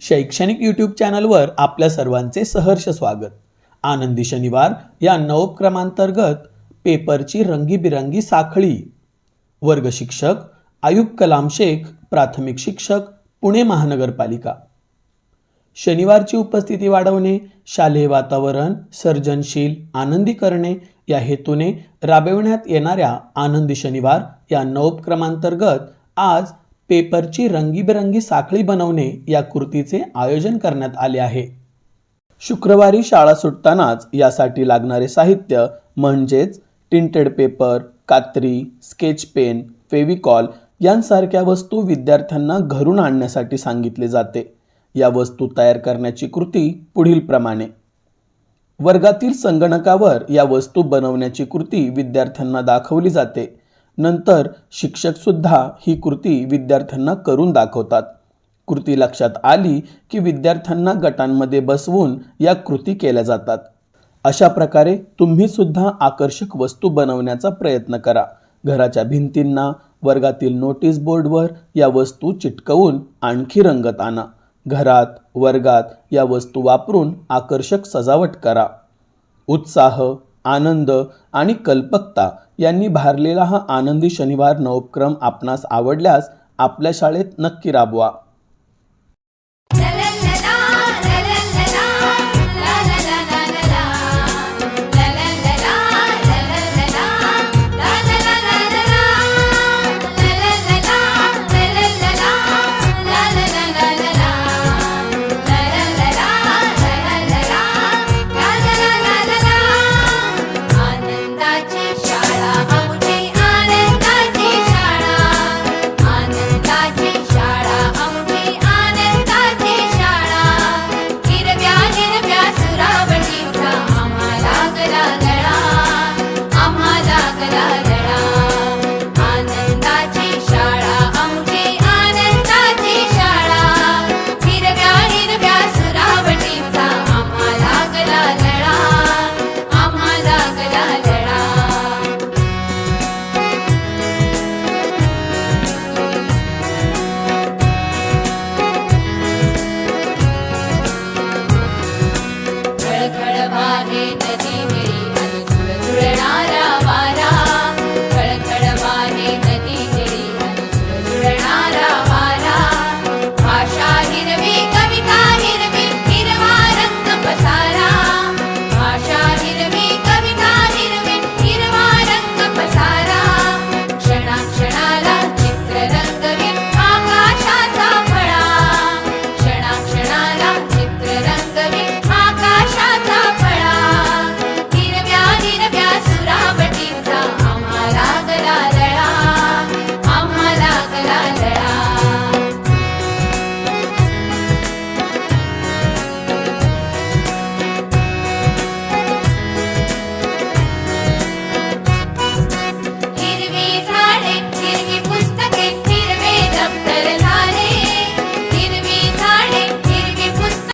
शैक्षणिक यूट्यूब चॅनलवर आपल्या सर्वांचे सहर्ष स्वागत. आनंदी शनिवार या नवोपक्रमांतर्गत पेपरची रंगीबिरंगी साखळी. वर्ग शिक्षक आयुब कलाम शेख प्राथमिक शिक्षक पुणे महानगरपालिका. शनिवारची उपस्थिती वाढवणे शालेय वातावरण सर्जनशील आनंदी करणे या हेतूने राबविण्यात येणाऱ्या आनंदी शनिवार या नवोपक्रमांतर्गत आज पेपरची रंगीबेरंगी साखळी बनवणे या कृतीचे आयोजन करण्यात आले आहे. शुक्रवारी शाळा सुटतानाच यासाठी लागणारे साहित्य म्हणजेच टिंटेड पेपर कात्री स्केच पेन फेविकॉल यांसारख्या वस्तू विद्यार्थ्यांना घरून आणण्यासाठी सांगितले जाते. या वस्तू तयार करण्याची कृती पुढीलप्रमाणे वर्गातील संगणकावर या वस्तू बनवण्याची कृती विद्यार्थ्यांना दाखवली जाते. नंतर शिक्षकसुद्धा ही कृती विद्यार्थ्यांना करून दाखवतात. कृती लक्षात आली की विद्यार्थ्यांना गटांमध्ये बसवून या कृती केल्या जातात. अशा प्रकारे तुम्ही सुद्धा आकर्षक वस्तू बनवण्याचा प्रयत्न करा. घराच्या भिंतींना वर्गातील नोटीस बोर्डवर या वस्तू चिटकवून आणखी रंगत आणा. घरात वर्गात या वस्तू वापरून आकर्षक सजावट करा. उत्साह आनंद आणि कल्पकता यांनी भारलेला हा आनंदी शनिवार नवोपक्रम आपणास आवडल्यास आपल्या शाळेत नक्की राबवा.